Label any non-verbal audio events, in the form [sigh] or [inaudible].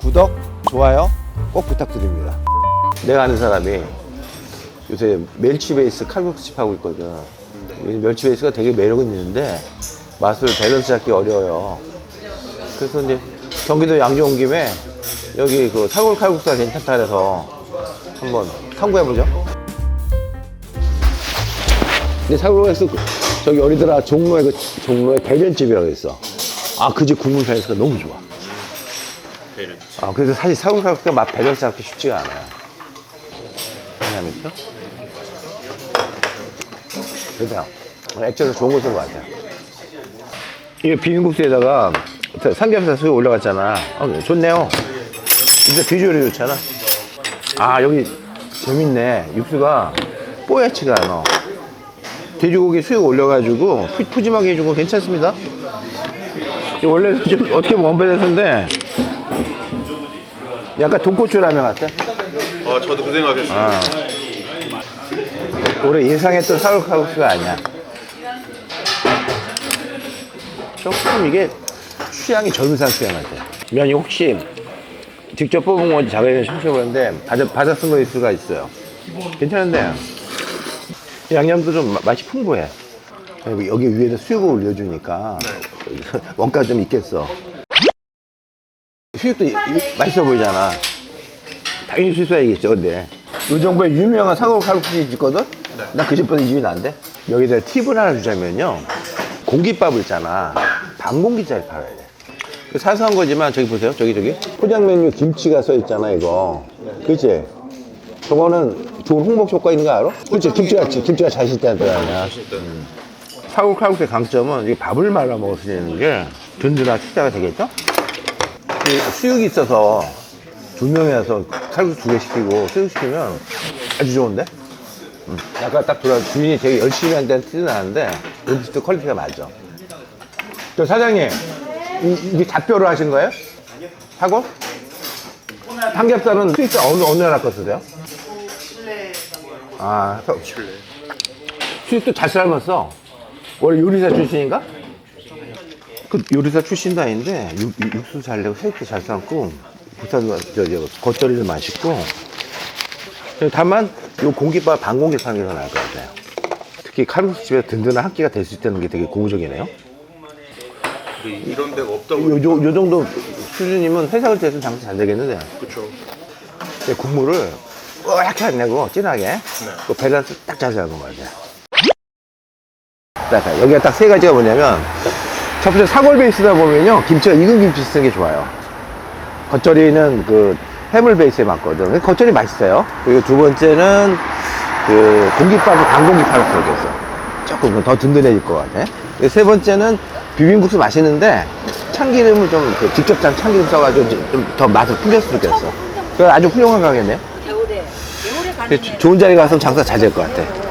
구독, 좋아요 꼭 부탁드립니다. 내가 아는 사람이 요새 멸치 베이스 칼국수집 하고 있거든. 이 멸치 베이스가 되게 매력은 있는데 맛을 밸런스 잡기 어려워요. 그래서 이제 경기도 양주 온 김에 여기 그 사골 칼국수가 괜찮다 그래서 한번 참고해보죠. 근데 사골에서 저기 어리더라 종로에 그 종로에 대련집이라고 있어. 아 그 집 국물 밸런스가 너무 좋아. 아 그래서 사실 사골 칼국수가 맛 밸런스 잡기 쉽지가 않아요. 왜냐면요? 그래서 액젓은 좋은 거 쓴 것 같아요. 이게 비빔국수에다가 삼겹살 수육 올라갔잖아. 어, 좋네요. 진짜 비주얼이 좋잖아. 아 여기 재밌네. 육수가 뽀얗지가 않아. 돼지고기 수육 올려가지고 푸- 푸짐하게 거 괜찮습니다. 원래 좀 어떻게 보면 원배대인데 약간 돈코츠 라면 같아. 아 저도 그 생각했어요. 아. 올해 예상했던 사골 칼국수가 아니야. 조금 이게 취향이 젊은 사람 취향 같아. 면이 혹시 직접 뽑은 건지 자기가 셔보는데 바자, 바자 쓴 거일 수가 있어요. 괜찮은데 양념도 좀 마- 맛이 풍부해. 여기, 여기 위에다 수육을 올려주니까 [laughs] 원가 좀 있겠어. 수육도 이- 맛있어 보이잖아. 당연히 실수해야겠죠, 근데. 이 정부에 유명한 사골 칼국수 집 있거든? 나 그 집보다 이 집이 나은데? 여기다 팁을 하나 주자면요. 공깃밥 있잖아. 반 공기짜리 팔아야 돼. 그 사소한 거지만 저기 보세요. 저기 저기. 포장 메뉴 김치가 써 있잖아, 이거. 그치? 저거는 좋은 홍보 효과 있는 거 알아? 그치? 김치가, 김치가 잘 씻다는 거 아니야. 음. 사골 칼국수의 강점은 이 밥을 말아 먹을 수 있는 게 든든한 식사가 되겠죠? 이 수육이 있어서 두 명이서 칼국수 두 개 시키고 수육 시키면 아주 좋은데? 음. 약간 딱 돌아 주인이 되게 열심히 한다는 티는 나는데 음식도 퀄리티가 맞아. 저 사장님, 이, 이게 잡뼈로 하신 거예요? 사고? 삼겹살은 수익자 어느, 어느 나라 거 쓰세요? 아, 서- 수육도 잘 삶았어. 원래 요리사 출신인가? 그 요리사 출신도 아닌데 육, 육- 육수 잘 내고 새우도 잘 삶고 부산 저, 저 겉절이도 맛있고 다만 요 공깃밥 반 공깃 사는 게더 나을 것 같아요. 특히 칼국수 집에 든든한 한 끼가 될 수 있다는 게 되게 고무적이네요. 이런 데가 없다고. 요, 요, 요 정도 수준이면 회사 갈 때는 장사 잘 되겠는데 그렇죠. 근데 국물을 뽀얗게 안 내고 진하게 그 밸런스 딱잘 잡은 것 같아요. 자, 자, 여기가 딱 세 가지가 뭐냐면 첫 번째 사골 베이스다 보면요 김치가 익은 김치 쓰는 게 좋아요. 겉절이는 그 해물 베이스에 맞거든. 겉절이 맛있어요. 그리고 두 번째는 그 공깃밥을 강공깃밥을 쓰겠어. 조금 더 든든해질 것 같아. 세 번째는 비빔국수 맛있는데 참기름을 좀그 직접 짠 참기름 써가지고 좀 더 맛을 풍겼으면 좋겠어. 그 아주 훌륭한 가게네. 좋은 자리 가서 장사 잘 될 것 같아.